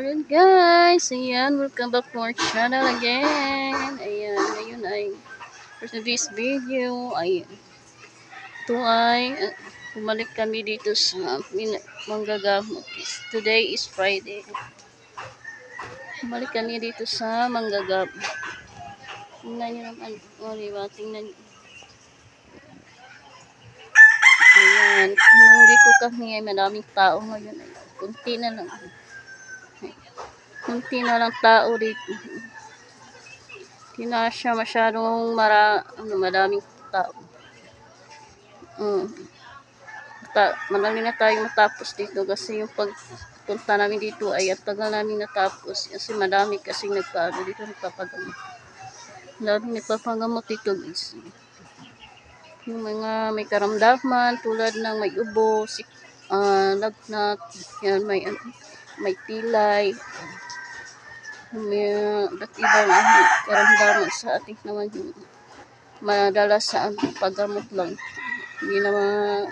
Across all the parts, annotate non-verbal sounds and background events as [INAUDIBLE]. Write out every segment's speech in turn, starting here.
Alright guys, ayan, welcome back to our channel again. Ayan, ngayon ay for this video, ay ito ay uh, bumalik kami dito sa Manggagamot. Today is Friday. Bumalik kami dito sa Manggagamot. Tingnan nyo naman, o diba, tingnan nyo. Ayan, nung dito kami ay maraming tao ngayon. Ay, kunti na lang. Kunti na lang tao dito. Hindi na siya masyadong mara, ano, maraming tao. Mm. Ta madali na tayo matapos dito kasi yung pagpunta namin dito ay at tagal namin natapos kasi madami kasi nagpaano dito nagpapagamot. Madami nagpapagamot dito guys. Yung mga may karamdaman tulad ng may ubo, sik, ah, lagnat, yan, may, ano, may pilay, ba't ibang ano, karamdaman sa ating naman yung madalas sa ano, paggamot lang. Hindi naman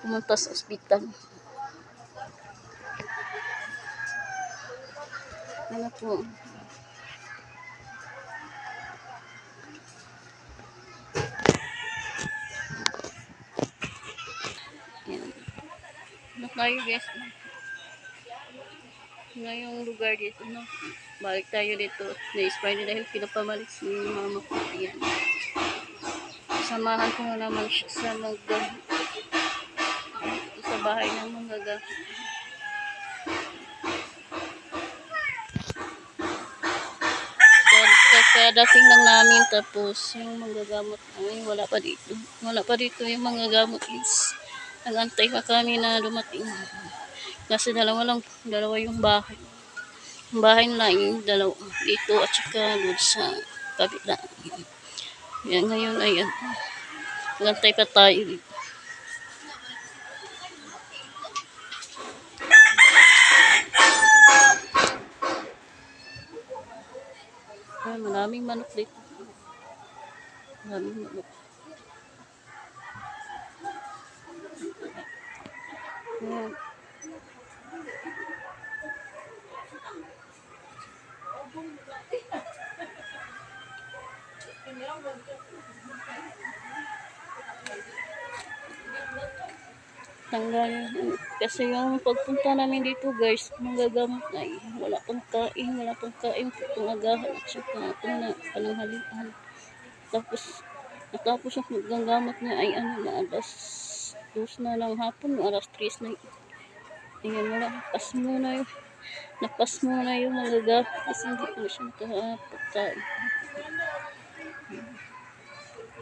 pumunta sa ospital. Ano po? Yan. Ano tayo guys? Ngayong lugar dito, no? Balik tayo dito. Na-spray dahil pinapamalik si mama ko. Yan. Samahan ko na naman siya sa mag sa bahay ng mga ga. Kadating lang namin tapos yung mga gamot ay wala pa dito. Wala pa dito yung mga gamot is nagantay pa kami na dumating. Kasi dalawa lang, dalawa yung bahay. Bahay na yung dalawa dito at saka doon sa kabila. Yan ngayon ay nagantay pa tayo dito. Ay, maraming manok dito. Maraming manok. Ayan. Tanggal. Kasi yung pagpunta namin dito guys, magagamot na eh. Wala pang kain, wala pang kain. Itong agahan at saka itong na pananghalian. Tapos, natapos yung gagamot niya ay ano na alas dos na lang hapon, alas tres na Ayan, wala. Pas muna yung napas muna yung mga gamot kasi hindi ko siya kahapagkain.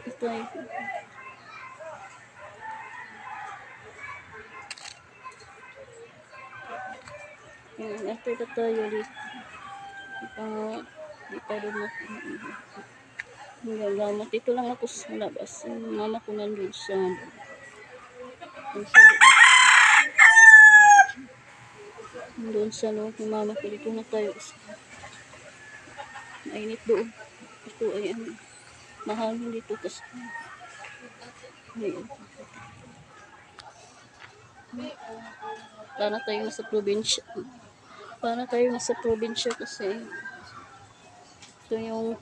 Ito ay Ayan, ito ito tayo dito. Di pa, di pa dumating. Ang gagamot. Dito lang ako sa labas. Yung mama ko nandun sa doon sa loob. Doon sa loob ng mama ko. Dito na tayo. Mainit doon. Ito ay ano. Mahal dito kasi. Ayan. Para tayo nasa probinsya. Para tayo nasa probinsya kasi ito yung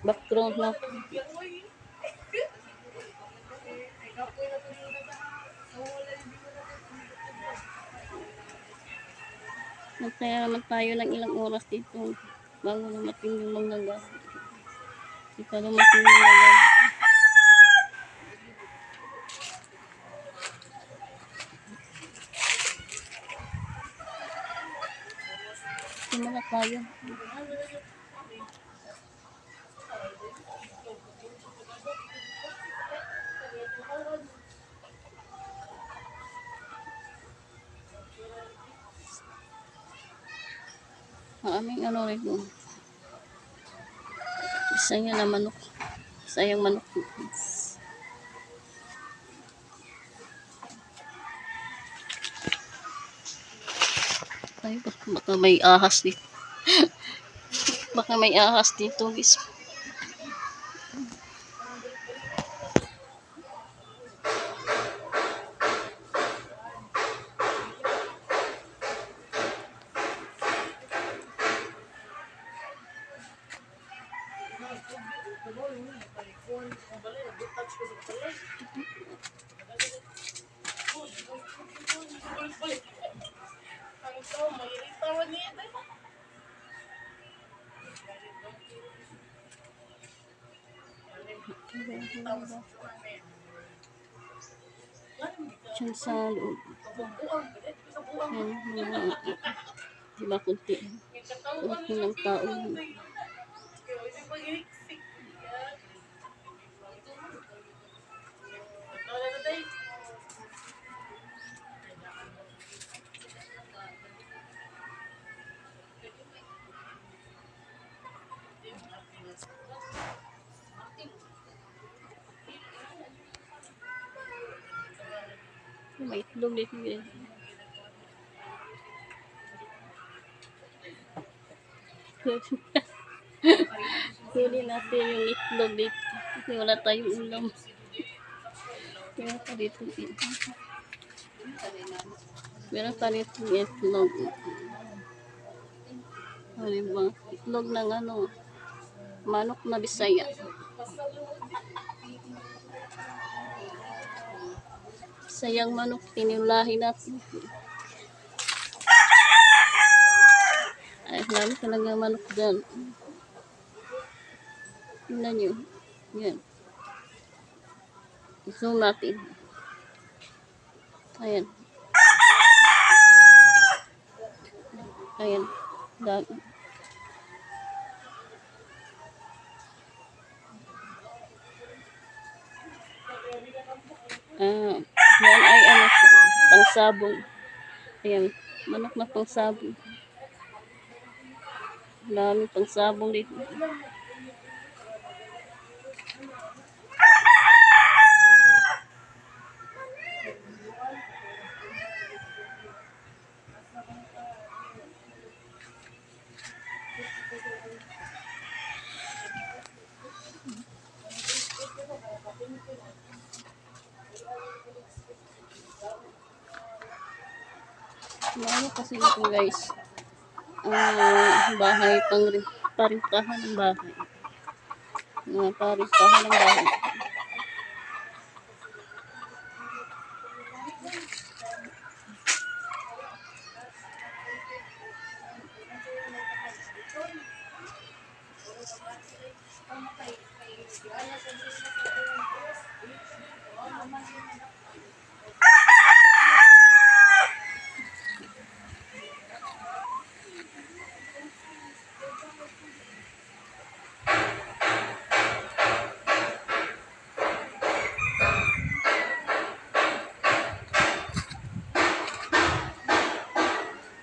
background na Nagtaya naman tayo ng ilang oras dito bago dumating yung gamit. Hindi pa dumating yung gamit. Simula tayo. Ang aming ano rin doon. Isa niya na manok. Isa yung manok. Ay, baka may ahas dito. [LAUGHS] baka may ahas dito, guys. Diyan sa loob. Yan, mga, di ba, kunti. Kunti ng tao. May itlog dito. eh. [LAUGHS] Huli natin yung itlog dito. Kasi wala tayong ulam. Kaya pa dito. eh. Meron pa dito itlog. Ano ba? Itlog ng ano, manok na bisaya. Sayang manok, tinulahi natin. Ay, marami talaga manok dyan. Tingnan nyo. Yan. I-zoom natin. Ayan. Ayan. Dami. Pangsabong. Ayan, manok na pangsabong. Dami pangsabong dito. Ano kasi ito guys, ah bahay pang parintahan ng bahay. Mga parintahan ng bahay.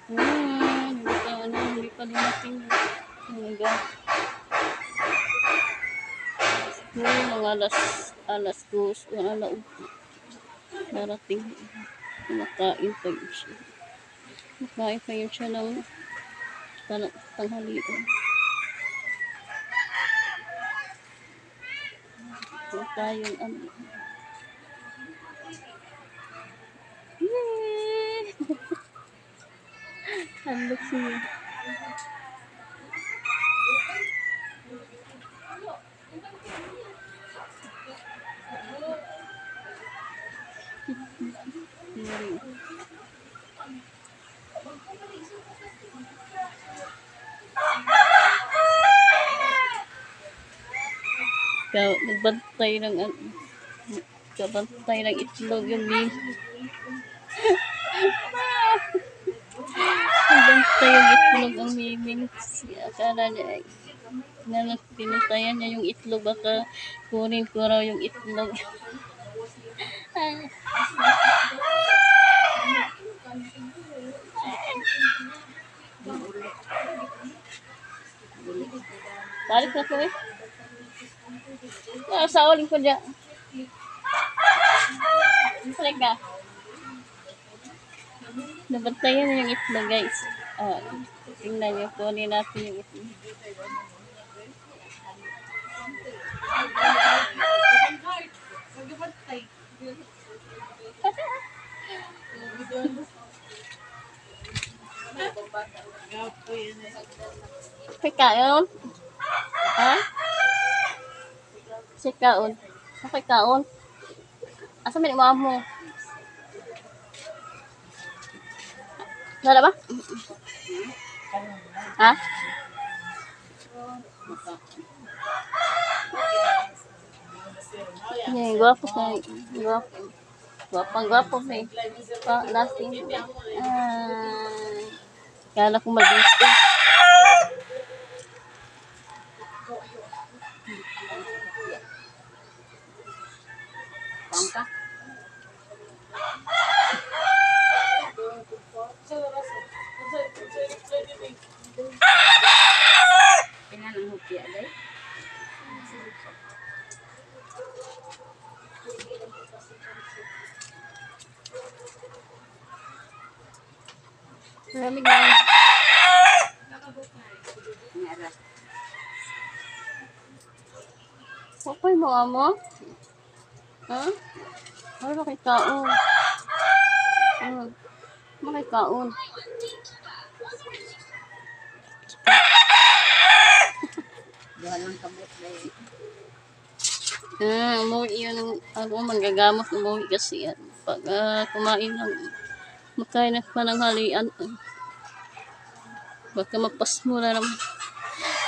Ah, hindi pa ano, hindi pa dumating. Hangga. Siguro mga alas, alas dos o alaw. Darating. Kumakain pa yun siya. Kumakain pa yun siya ng tang- tanghalian. Kung tayong ano. Yay! [LAUGHS] Handog Ikaw, nagbantay ng kabantay ng itlog yung [LAUGHS] bing. Nagbantay yung itlog ang miming. Akala niya ay na pinuntayan niya yung itlog baka kunin ko raw yung itlog. [LAUGHS] Balik na ko eh. Ah, sa uling ko dyan. Balik ka. Nabantayan na yung itlog guys. Ah, tingnan niyo, kunin natin yung itlog. May kaon? Ha? Si kaon. Okay kaon. Asa man yung mo? Wala ba? Ha? Yeah, guwapo ka. Guwapo. Guwapang guwapo ka. Pa, lasting. Ah, kala ko mag-gusto. Pangka. Maraming lang. Okay mo, amo? Ha? Ano ba kay kaon? Ano? Ano kay kaon? Duha lang [LAUGHS] kabot day. Ah, umuwi yun. Ako, manggagamot umuwi kasi yan. Pag ah, kumain ng makain na pananghalian. ah, Baka mapasmura naman.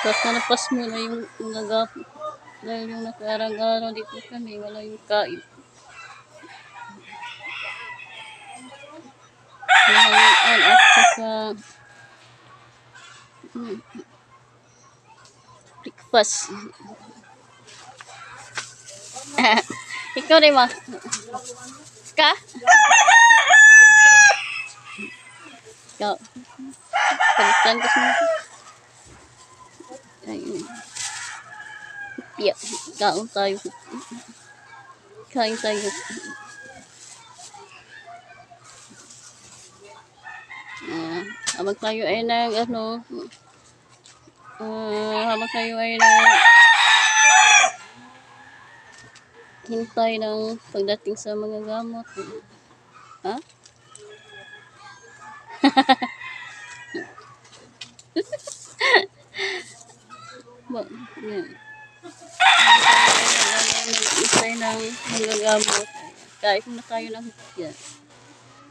Baka napasmura yung nagapot. Dahil yung nakarang araw dito kami, wala yung kain. Nahalian at saka hmm, breakfast. [LAUGHS] Ikaw rin ma. Ka? Ikaw. Ko sa Ayun. Yeah. Kaon tayo. Kain tayo. Ah, habang tayo ay nag ano ah, habang tayo ay nag hintay ng pagdating sa mga gamot. Ha? [LAUGHS] ba, yan. Nag-isay ng mga gamot. Kahit na tayo ng yan.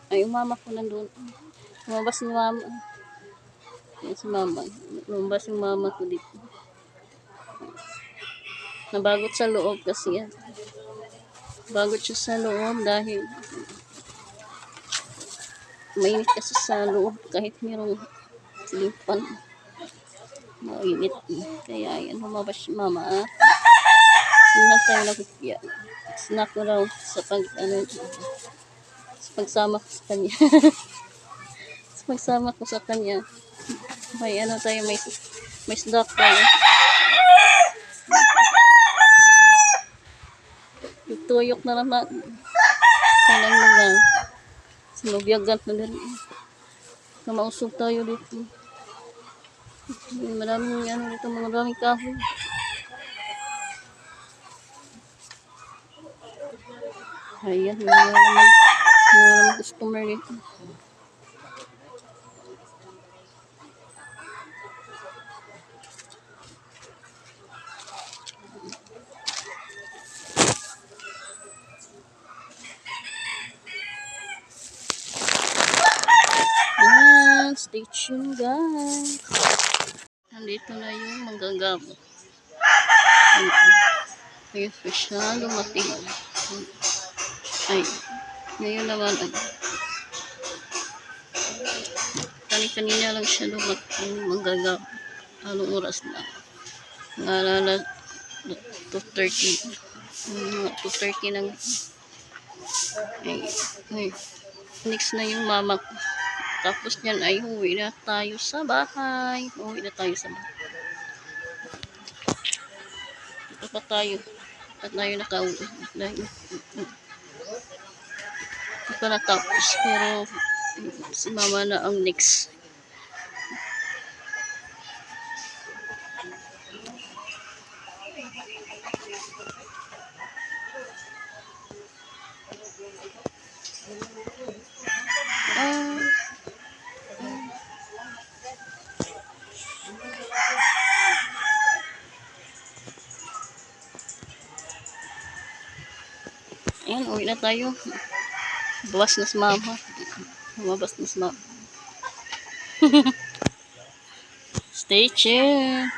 Ay, umama ko nandun. Lumabas ni mama. Yan si mama. Lumabas yung mama ko dito. Nabagot sa loob kasi yan. Bagot siya sa loob dahil mainit kasi sa loob kahit mayroong silipan. Mainit. Kaya yan, lumabas si mama. Ah. Sinan tayo nakikya. Snack ko raw sa pag, ano, sa pagsama ko sa kanya. [LAUGHS] sa pagsama ko sa kanya. May ano tayo, may, may snack tayo. Yung tuyok na naman. Kailang lugar. Sinubyagan na din. Na mausog tayo dito. Maraming ano dito, maraming kahoy. Ayan, wala naman. Wala naman customer dito. Ayan, stay tuned guys. Nandito na yung manggagamot. Ayun po siya, dumating. Ay, ngayon naman, ay, kani-kanina lang siya dumating, manggagamot. Anong oras na? Naalala, 2.30. Mga 2.30 ng ay, ay, next na yung mama ko. Tapos niyan ay uwi na tayo sa bahay. Uwi na tayo sa bahay. Ito pa tayo. At tayo nakauwi. Ito pa natapos. Pero, si mama na ang next. Ah, uwi na tayo. Buwas na si mama. Lumabas na si mama. [LAUGHS] Stay tuned.